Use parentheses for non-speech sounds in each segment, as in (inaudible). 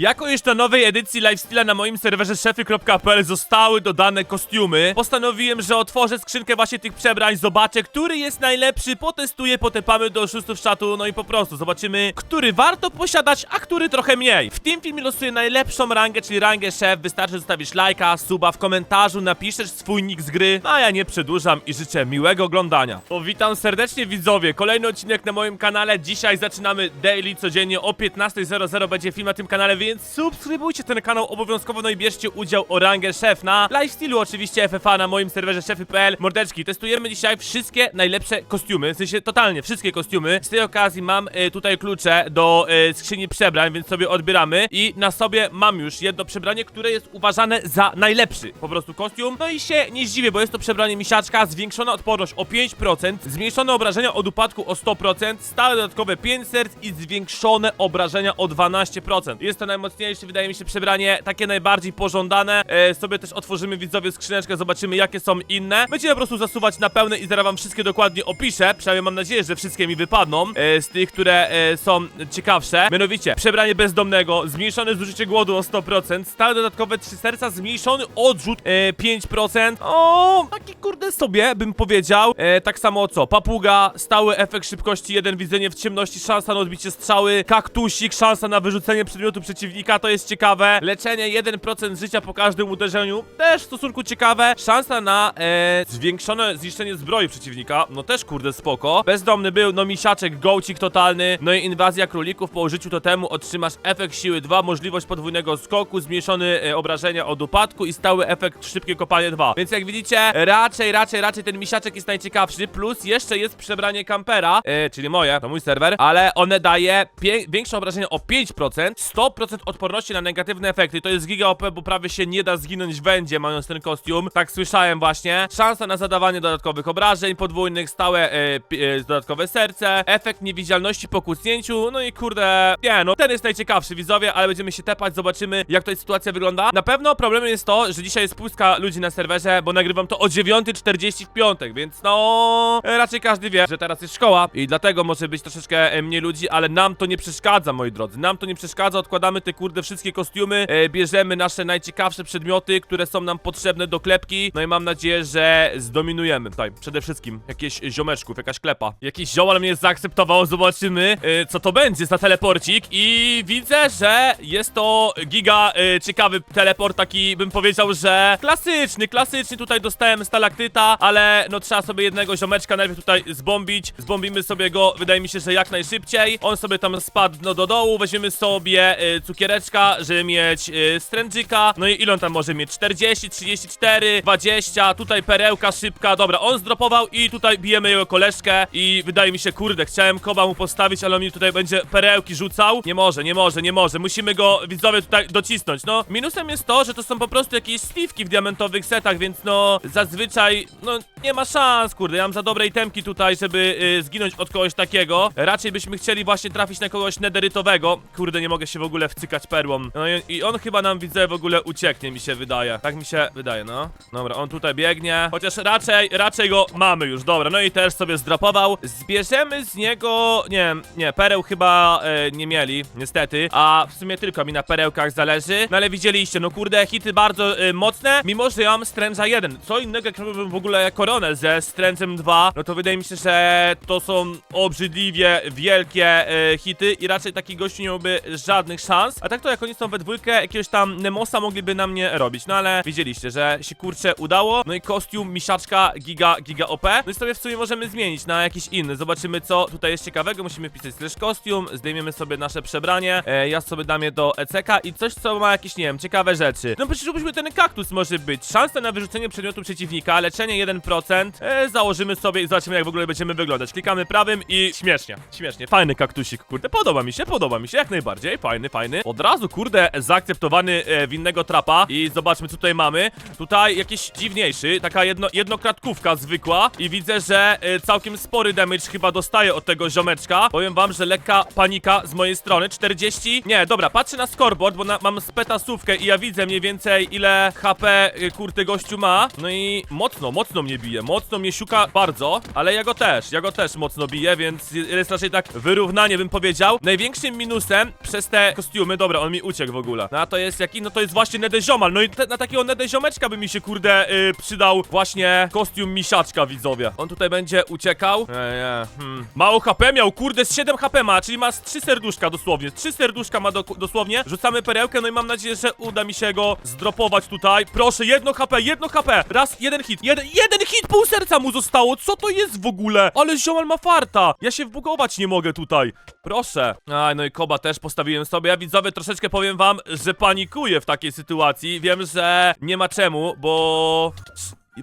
Jako na nowej edycji Lifestyle'a na moim serwerze szefy.pl zostały dodane kostiumy, postanowiłem, że otworzę skrzynkę właśnie tych przebrań, zobaczę, który jest najlepszy, potestuję, potepamy do oszustów czatu, no i po prostu zobaczymy, który warto posiadać, a który trochę mniej. W tym filmie losuję najlepszą rangę, czyli rangę szef, wystarczy zostawić lajka, suba w komentarzu, napiszesz swój nick z gry, a ja nie przedłużam i życzę miłego oglądania. To witam serdecznie widzowie, kolejny odcinek na moim kanale, dzisiaj zaczynamy daily, codziennie o 15.00 będzie film na tym kanale, więc subskrybujcie ten kanał obowiązkowo, no i bierzcie udział o rangę szef na lifestylu oczywiście FFA na moim serwerze szefy.pl. Mordeczki, testujemy dzisiaj wszystkie najlepsze kostiumy, w sensie totalnie wszystkie kostiumy. Z tej okazji mam y, tutaj klucze do y, skrzyni przebrań, więc sobie odbieramy i na sobie mam już jedno przebranie, które jest uważane za najlepszy po prostu kostium. No i się nie zdziwię, bo jest to przebranie misiaczka, zwiększona odporność o 5%, zmniejszone obrażenia od upadku o 100%, stałe dodatkowe 5 serc i zwiększone obrażenia o 12%. Jest to najmocniejsze, wydaje mi się, przebranie, takie najbardziej pożądane. E, sobie też otworzymy widzowie skrzyneczkę, zobaczymy jakie są inne. Będziemy po prostu zasuwać na pełne i zaraz wam wszystkie dokładnie opiszę. Przynajmniej mam nadzieję, że wszystkie mi wypadną e, z tych, które e, są ciekawsze. Mianowicie, przebranie bezdomnego, zmniejszone zużycie głodu o 100%, stałe dodatkowe 3 serca, zmniejszony odrzut e, 5%. O, taki kurde sobie bym powiedział. E, tak samo co? Papuga, stały efekt szybkości 1, widzenie w ciemności, szansa na odbicie strzały, kaktusik, szansa na wyrzucenie przedmiotu przeciwnika, to jest ciekawe. Leczenie 1% życia po każdym uderzeniu, też w stosunku ciekawe. Szansa na e, zwiększone zniszczenie zbroi przeciwnika, no też kurde spoko. Bezdomny był, no misiaczek, gołcik totalny, no i inwazja królików po użyciu totemu otrzymasz efekt siły 2, możliwość podwójnego skoku, zmniejszony e, obrażenia od upadku i stały efekt szybkie kopanie 2. Więc jak widzicie, raczej, raczej, raczej ten misiaczek jest najciekawszy, plus jeszcze jest przebranie kampera, e, czyli moje, to mój serwer, ale one daje większe obrażenia o 5%, 100% odporności na negatywne efekty, to jest giga OP, bo prawie się nie da zginąć wędzie mając ten kostium, tak słyszałem właśnie. Szansa na zadawanie dodatkowych obrażeń podwójnych, stałe e, e, dodatkowe serce, efekt niewidzialności po kucnięciu, no i kurde, nie no, ten jest najciekawszy widzowie, ale będziemy się tepać, zobaczymy jak ta sytuacja wygląda. Na pewno problemem jest to, że dzisiaj jest pustka ludzi na serwerze, bo nagrywam to o 9.40 w piątek, więc no, raczej każdy wie, że teraz jest szkoła i dlatego może być troszeczkę e, mniej ludzi, ale nam to nie przeszkadza, moi drodzy, nam to nie przeszkadza, odkładamy te kurde wszystkie kostiumy, e, bierzemy nasze najciekawsze przedmioty, które są nam potrzebne do klepki, no i mam nadzieję, że zdominujemy. Tutaj, przede wszystkim, jakieś ziomeczków, jakaś klepa, jakiś ziomal mnie zaakceptował, zobaczymy, e, co to będzie za teleporcik. I widzę, że jest to giga e, ciekawy teleport, taki bym powiedział, że klasyczny, klasyczny, tutaj dostałem stalaktyta, ale no trzeba sobie jednego ziomeczka najpierw tutaj zbombić, zbombimy sobie go, wydaje mi się, że jak najszybciej, on sobie tam spadł no, do dołu, weźmiemy sobie e, cukiereczka, żeby mieć stręczyka, no i ile on tam może mieć, 40, 34, 20, tutaj perełka szybka, dobra, on zdropował i tutaj bijemy jego koleżkę. I wydaje mi się, kurde, chciałem koba mu postawić, ale on mi tutaj będzie perełki rzucał, nie może, nie może, nie może, musimy go, widzowie, tutaj docisnąć, no, minusem jest to, że to są po prostu jakieś sliwki w diamentowych setach, więc no, zazwyczaj, no, nie ma szans, kurde, ja mam za dobre itemki tutaj, żeby y, zginąć od kogoś takiego, raczej byśmy chcieli właśnie trafić na kogoś nederytowego, kurde, nie mogę się w ogóle wcykać perłą, no i, i on chyba nam, widzę, w ogóle ucieknie, mi się wydaje, tak mi się wydaje, no, dobra, on tutaj biegnie, chociaż raczej, raczej go mamy już, dobra, no i też sobie zdrapował, zbierzemy z niego, nie wiem, nie, pereł chyba e, nie mieli, niestety, a w sumie tylko mi na perełkach zależy, no ale widzieliście, no kurde, hity bardzo e, mocne, mimo że ja mam stręża 1, co innego jak w ogóle koronę ze strężem 2, no to wydaje mi się, że to są obrzydliwie wielkie e, hity i raczej taki gościu nie miałby żadnych szans, a tak to jak oni są we dwójkę, jakiegoś tam Nemosa mogliby na mnie robić, no ale widzieliście, że się kurczę udało, no i kostium misiaczka giga, giga OP, no i sobie w sumie możemy zmienić na jakiś inny, zobaczymy co tutaj jest ciekawego, musimy wpisać slash kostium, zdejmiemy sobie nasze przebranie, e, ja sobie dam je do ECK i coś co ma jakieś, nie wiem, ciekawe rzeczy, no przecież byśmy ten kaktus może być, szansa na wyrzucenie przedmiotu przeciwnika, leczenie 1%, e, założymy sobie i zobaczymy jak w ogóle będziemy wyglądać, klikamy prawym i śmiesznie, śmiesznie, fajny kaktusik, kurde, podoba mi się, podoba mi się, jak najbardziej, fajny, fajny, od razu, kurde, zaakceptowany e, w innego trapa. I zobaczmy co tutaj mamy, tutaj jakiś dziwniejszy, taka jedno, jednokratkówka zwykła. I widzę, że e, całkiem spory damage chyba dostaję od tego ziomeczka, powiem wam, że lekka panika z mojej strony, 40, nie, dobra, patrzę na scoreboard, bo na, mam spetasówkę i ja widzę mniej więcej ile HP y, kurde gościu ma, no i mocno, mocno mnie bije, mocno mnie siuka bardzo, ale ja go też, ja go też mocno biję, więc jest raczej tak wyrównanie bym powiedział. Największym minusem przez te kostiumy kostiumy, dobra, on mi uciekł w ogóle. No a to jest jaki? No to jest właśnie Nedeziomal, no i te, na takiego Nedeziomeczka by mi się, kurde, y, przydał właśnie kostium misiaczka, widzowie. On tutaj będzie uciekał. Nie, nie, hmm. Mało HP miał, kurde, z 7 HP ma, czyli ma z 3 serduszka dosłownie, 3 serduszka ma do, dosłownie. Rzucamy perełkę, no i mam nadzieję, że uda mi się go zdropować tutaj. Proszę, jedno HP, jedno HP, raz, jeden hit, jeden, jeden hit, pół serca mu zostało, co to jest w ogóle? Ale ziomal ma farta, ja się wbugować nie mogę tutaj. Proszę. Aj, no i Koba też postawiłem sobie. Ja widzowie troszeczkę powiem wam, że panikuję w takiej sytuacji. Wiem, że nie ma czemu, bo...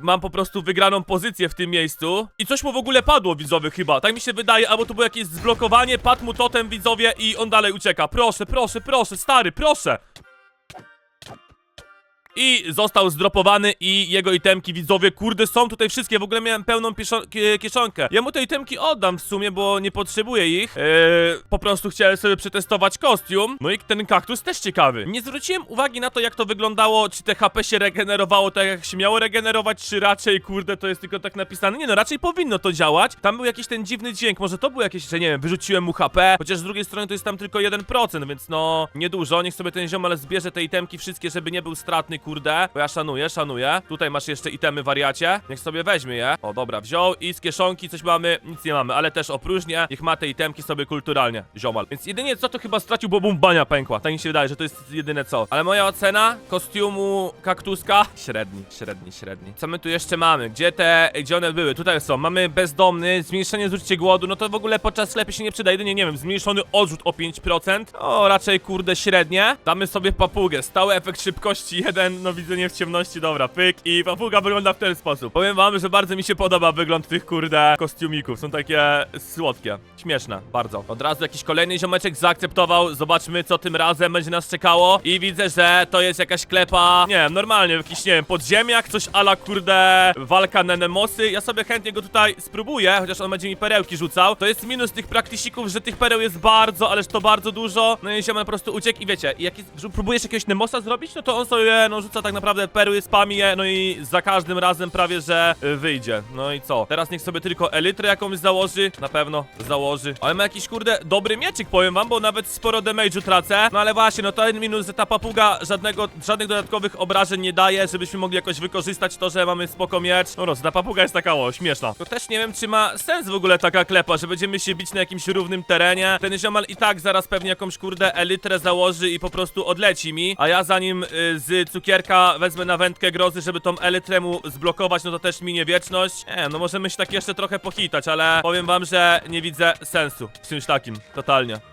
Mam po prostu wygraną pozycję w tym miejscu I coś mu w ogóle padło, widzowie, chyba Tak mi się wydaje, albo to było jakieś zblokowanie Padł mu totem, widzowie, i on dalej ucieka Proszę, proszę, proszę, stary, proszę i został zdropowany i jego itemki, widzowie, kurde, są tutaj wszystkie. W ogóle miałem pełną kieszonkę. Ja mu te itemki oddam w sumie, bo nie potrzebuję ich. Eee, po prostu chciałem sobie przetestować kostium. No i ten kaktus też ciekawy. Nie zwróciłem uwagi na to, jak to wyglądało, czy te HP się regenerowało tak, jak się miało regenerować, czy raczej, kurde, to jest tylko tak napisane. Nie no, raczej powinno to działać. Tam był jakiś ten dziwny dźwięk, może to był jakieś, że nie wiem, wyrzuciłem mu HP, chociaż z drugiej strony to jest tam tylko 1%, więc no, niedużo. Niech sobie ten ziomal zbierze te itemki wszystkie, żeby nie był stratny, kurde. Bo ja szanuję, szanuję. Tutaj masz jeszcze itemy, wariacie. Niech sobie weźmie je. O, dobra, wziął i z kieszonki coś mamy, nic nie mamy, ale też opróżnie. Niech ma te itemki sobie kulturalnie, ziomal. Więc jedynie co to chyba stracił, bo bumbania pękła. Tak mi się wydaje, że to jest jedyne co. Ale moja ocena kostiumu kaktuska średni, średni, średni. Co my tu jeszcze mamy? Gdzie te, gdzie one były? Tutaj są. Mamy bezdomny, zmniejszenie zużycie głodu, no to w ogóle podczas sklepie się nie przyda. Jedynie, nie wiem, zmniejszony odrzut o 5%. O, raczej kurde średnie. Damy sobie papugę. Stały efekt szybkości 1, no widzenie w ciemności, dobra, pyk. I papuga wygląda w ten sposób. Powiem wam, że bardzo mi się podoba wygląd tych kurde kostiumików. Są takie słodkie. Śmieszne, bardzo. Od razu jakiś kolejny ziomeczek zaakceptował. Zobaczmy, co tym razem będzie nas czekało. I widzę, że to jest jakaś klepa. Nie wiem, normalnie, jakiś, nie wiem, podziemiak, coś ala kurde walka na Nemosy. Ja sobie chętnie go tutaj spróbuję, chociaż on będzie mi perełki rzucał. To jest minus tych praktisików, że tych pereł jest bardzo, ależ to bardzo dużo. No i ziomek po prostu uciekł i wiecie, jak jest, próbujesz jakiegoś Nemosa zrobić, no to on sobie, no rzuca tak naprawdę perły, spami je, no i za każdym razem prawie, że y, wyjdzie. No i co? Teraz niech sobie tylko elytrę jakąś założy, na pewno założy. Ale ma jakiś kurde dobry mieczyk, powiem wam, bo nawet sporo damage'u tracę. No ale właśnie, no to jeden minus, że ta papuga żadnego, żadnych dodatkowych obrażeń nie daje, żebyśmy mogli jakoś wykorzystać to, że mamy spoko miecz. No roz, ta papuga jest taka o, śmieszna. To też nie wiem, czy ma sens w ogóle taka klepa, że będziemy się bić na jakimś równym terenie. Ten ziomal i tak zaraz pewnie jakąś kurde elytrę założy i po prostu odleci mi, a ja zanim y, z cukierka wezmę na wędkę grozy, żeby tą elytrę mu zblokować, no to też minie wieczność. Nie, no możemy się tak jeszcze trochę pochitać, ale powiem wam, że nie widzę sensu w czymś takim, totalnie.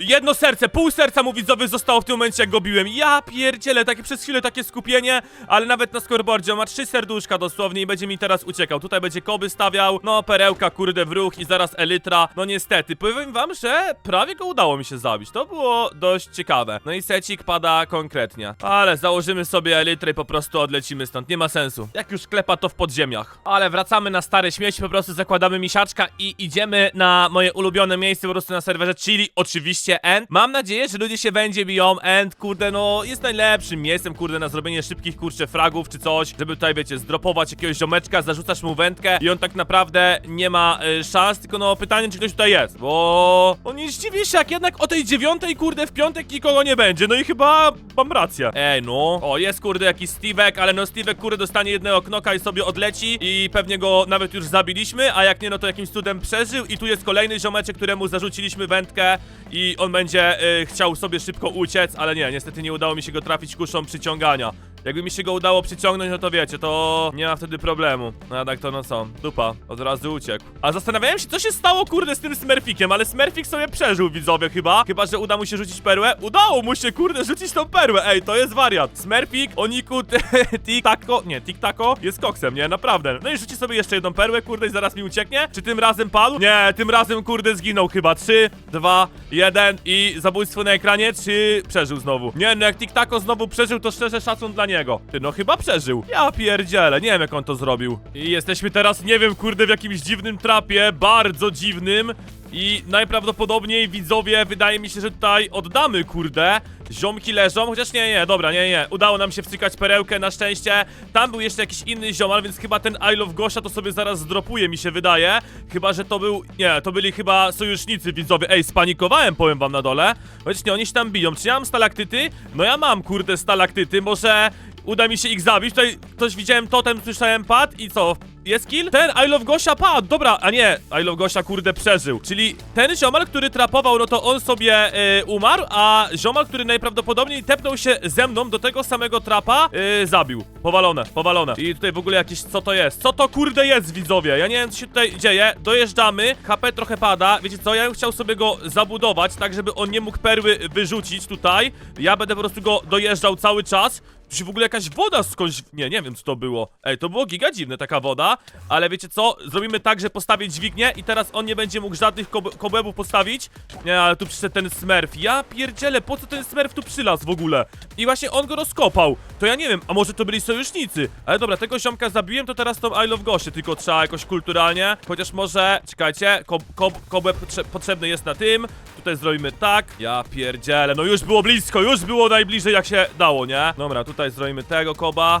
Jedno serce, pół serca mu widzowy zostało w tym momencie jak go biłem. Ja pierdzielę, takie przez chwilę takie skupienie, ale nawet na scoreboardzie on ma trzy serduszka dosłownie i będzie mi teraz uciekał. Tutaj będzie koby stawiał, no perełka kurde w ruch i zaraz elytra. No niestety, powiem wam, że prawie go udało mi się zabić. To było dość ciekawe. No i secik pada konkretnie. Ale założymy sobie elytrę i po prostu odlecimy stąd. Nie ma sensu. Jak już klepa to w podziemiach. Ale wracamy na stare śmieci, po prostu zakładamy misiaczka i idziemy na moje ulubione miejsce po prostu na serwerze, czyli oczywiście End. Mam nadzieję, że ludzie się będzie biją. End, kurde, no jest najlepszym miejscem, kurde, na zrobienie szybkich, kurczę, fragów czy coś, żeby tutaj, wiecie, zdropować jakiegoś ziomeczka, zarzucasz mu wędkę i on tak naprawdę nie ma y, szans, tylko no pytanie, czy ktoś tutaj jest, bo... On nie zdziwi się, jak jednak o tej dziewiątej, kurde, w piątek nikogo nie będzie, no i chyba mam rację. Ej, no. O, jest, kurde, jakiś Steve'ek, ale no Steve'ek, kurde, dostanie jednego knoka i sobie odleci i pewnie go nawet już zabiliśmy, a jak nie, no to jakimś cudem przeżył i tu jest kolejny ziomeczek, któremu zarzuciliśmy wędkę i on będzie y, chciał sobie szybko uciec, ale nie, niestety nie udało mi się go trafić kuszą przyciągania. Jakby mi się go udało przyciągnąć, no to wiecie, to nie ma wtedy problemu. No a tak to no co, dupa, od razu uciekł. A zastanawiałem się, co się stało, kurde, z tym Smurfikiem, ale Smurfik sobie przeżył, widzowie, chyba. Chyba, że uda mu się rzucić perłę. Udało mu się, kurde, rzucić tą perłę, ej, to jest wariat. Smurfik, Oniku, (laughs) Tik-Tako, nie, Tik-Tako jest koksem, nie, naprawdę. No i rzuci sobie jeszcze jedną perłę, kurde, i zaraz mi ucieknie. Czy tym razem padł? Nie, tym razem, kurde, zginął chyba. 3, 2, 1 i zabójstwo na ekranie, czy przeżył znowu? Nie, no jak Tik-Tako znowu przeżył, to szczerze szacun dla niego. Ty, no chyba przeżył. Ja pierdzielę, nie wiem jak on to zrobił. I jesteśmy teraz, nie wiem, kurde, w jakimś dziwnym trapie, bardzo dziwnym. I najprawdopodobniej widzowie, wydaje mi się, że tutaj oddamy, kurde. Ziomki leżą, chociaż nie, nie, dobra, nie, nie. Udało nam się wcykać perełkę, na szczęście. Tam był jeszcze jakiś inny ziomal, więc chyba ten I Love Gosia to sobie zaraz zdropuje, mi się wydaje. Chyba, że to był, nie, to byli chyba sojusznicy widzowie. Ej, spanikowałem, powiem wam na dole. Chociaż nie, oni się tam biją. Czy ja mam stalaktyty? No ja mam, kurde, stalaktyty. Może uda mi się ich zabić. Tutaj ktoś widziałem totem, słyszałem pad i co? Jest kill? Ten I Love Gosia padł, dobra, a nie, I Love Gosia kurde przeżył. Czyli ten ziomal, który trapował, no to on sobie y, umarł, a ziomal, który najprawdopodobniej tepnął się ze mną do tego samego trapa, y, zabił. Powalone, powalone. I tutaj w ogóle jakieś, co to jest? Co to kurde jest, widzowie? Ja nie wiem, co się tutaj dzieje. Dojeżdżamy, HP trochę pada. Wiecie co, ja bym chciał sobie go zabudować, tak żeby on nie mógł perły wyrzucić tutaj. Ja będę po prostu go dojeżdżał cały czas. Tu się w ogóle jakaś woda skądś... Nie, nie wiem co to było. Ej, to było giga dziwne, taka woda. Ale wiecie co? Zrobimy tak, że postawię dźwignię i teraz on nie będzie mógł żadnych kob postawić. Nie, ale tu przyszedł ten smurf. Ja pierdzielę, po co ten smurf tu przylazł w ogóle? I właśnie on go rozkopał. To ja nie wiem, a może to byli sojusznicy? Ale dobra, tego ziomka zabiłem, to teraz tą I Love Gosie, tylko trzeba jakoś kulturalnie. Chociaż może... Czekajcie, kob kob potrzebny jest na tym. Tutaj zrobimy tak. Ja pierdzielę, no już było blisko, już było najbliżej jak się dało, nie? Dobra, tutaj zrobimy tego koba.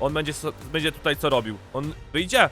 On będzie, będzie tutaj co robił. On wyjdzie.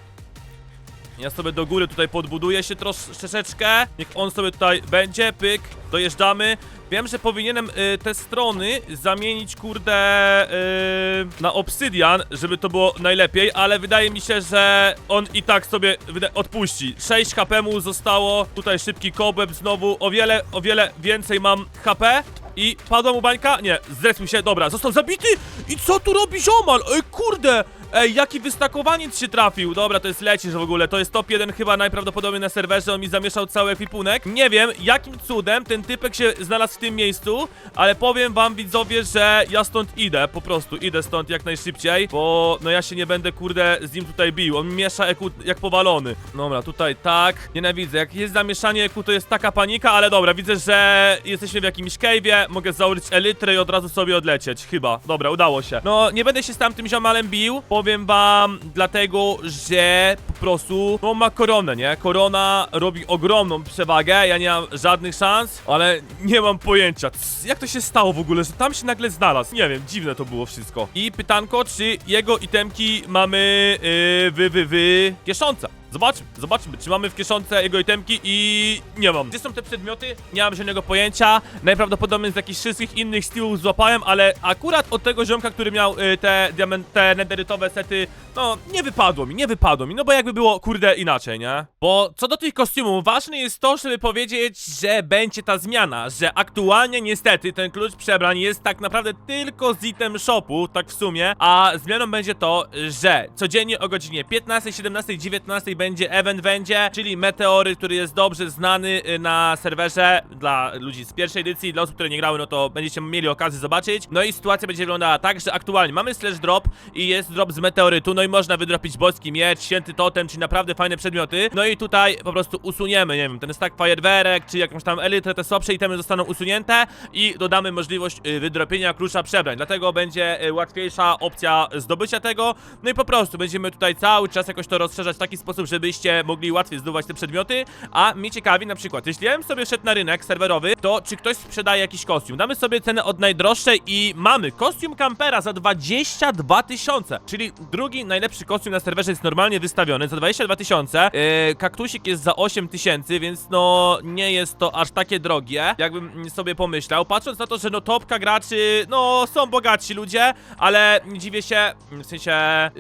Ja sobie do góry tutaj podbuduję się troszeczkę. Niech on sobie tutaj będzie, pyk, dojeżdżamy. Wiem, że powinienem y, te strony zamienić, kurde, y, na obsydian, żeby to było najlepiej, ale wydaje mi się, że on i tak sobie odpuści. 6 HP mu zostało, tutaj szybki kobłeb znowu, o wiele, o wiele więcej mam HP. I padła mu bańka? Nie, zrespił się, dobra, został zabity! I co tu robi ziomal? Ej, kurde! Ej, jaki wystakowaniec się trafił! Dobra, to jest lecisz w ogóle, to jest top 1 chyba najprawdopodobniej na serwerze, on mi zamieszał cały ekwipunek. Nie wiem, jakim cudem ten typek się znalazł w tym miejscu, ale powiem wam widzowie, że ja stąd idę, po prostu idę stąd jak najszybciej, bo no ja się nie będę kurde z nim tutaj bił, on mi miesza eku jak powalony. Dobra, tutaj tak, nienawidzę, jak jest zamieszanie eku to jest taka panika, ale dobra, widzę, że jesteśmy w jakimś cave'ie, mogę założyć elytrę i od razu sobie odlecieć, chyba. Dobra, udało się. No, nie będę się z tamtym ziomalem bił, powiem wam, dlatego, że po prostu, no ma koronę, nie? Korona robi ogromną przewagę, ja nie mam żadnych szans, ale nie mam pojęcia, jak to się stało w ogóle, że tam się nagle znalazł, nie wiem, dziwne to było wszystko. I pytanko, czy jego itemki mamy yy, wy, wy, wy, kieszonce. Zobaczmy, zobaczmy, czy mamy w kieszonce jego itemki i nie mam. Gdzie są te przedmioty? Nie mam żadnego pojęcia. Najprawdopodobniej z jakichś wszystkich innych stylów złapałem, ale akurat od tego ziomka, który miał y, te diament, te nederytowe sety, no nie wypadło mi, nie wypadło mi, no bo jakby było kurde inaczej, nie? Bo co do tych kostiumów, ważne jest to, żeby powiedzieć, że będzie ta zmiana, że aktualnie niestety ten klucz przebrań jest tak naprawdę tylko z item shopu, tak w sumie, a zmianą będzie to, że codziennie o godzinie 15, 17, 19 będzie event będzie, czyli Meteory, który jest dobrze znany y, na serwerze dla ludzi z pierwszej edycji, dla osób, które nie grały, no to będziecie mieli okazję zobaczyć. No i sytuacja będzie wyglądała tak, że aktualnie mamy slash drop i jest drop z meteorytu, no i można wydropić boski miecz, święty totem, czyli naprawdę fajne przedmioty. No i tutaj po prostu usuniemy, nie wiem, ten stack fajerwerek, czy jakąś tam elytrę, te słabsze itemy zostaną usunięte i dodamy możliwość y, wydropienia klucza przebrań. Dlatego będzie y, łatwiejsza opcja zdobycia tego. No i po prostu będziemy tutaj cały czas jakoś to rozszerzać w taki sposób, żebyście mogli łatwiej zdobywać te przedmioty. A mnie ciekawi na przykład, jeśli ja bym sobie szedł na rynek serwerowy, to czy ktoś sprzedaje jakiś kostium? Damy sobie cenę od najdroższej i mamy kostium kampera za 22 tysiące, czyli drugi najlepszy kostium na serwerze jest normalnie wystawiony za 22 tysiące. Yy, kaktusik jest za 8 tysięcy, więc no nie jest to aż takie drogie, jakbym sobie pomyślał. Patrząc na to, że no topka graczy, no są bogatsi ludzie, ale dziwię się, w sensie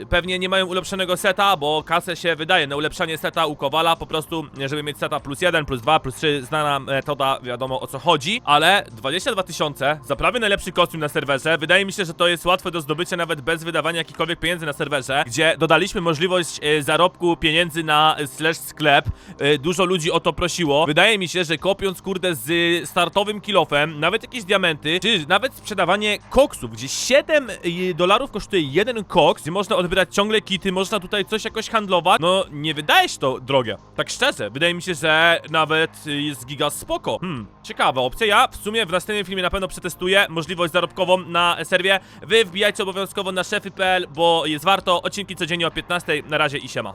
pewnie nie mają ulepszonego seta, bo kasę się wydaje na ulepszanie seta u Kowala, po prostu żeby mieć seta plus 1, plus 2, plus 3, znana metoda, wiadomo o co chodzi, ale 22 tysiące za prawie najlepszy kostium na serwerze, wydaje mi się, że to jest łatwe do zdobycia nawet bez wydawania jakichkolwiek pieniędzy na serwerze, gdzie dodaliśmy możliwość e, zarobku pieniędzy na e, slash sklep, e, dużo ludzi o to prosiło, wydaje mi się, że kopiąc kurde z startowym kilofem, nawet jakieś diamenty, czy nawet sprzedawanie koksów, gdzie 7 y, dolarów kosztuje jeden koks, gdzie można odbierać ciągle kity, można tutaj coś jakoś handlować, no nie wydaje się to drogie. Tak szczerze, wydaje mi się, że nawet jest giga spoko. Hmm, ciekawa opcja. Ja w sumie w następnym filmie na pewno przetestuję możliwość zarobkową na serwie. Wy wbijajcie obowiązkowo na szefy.pl, bo jest warto. Odcinki codziennie o 15. Na razie i siema.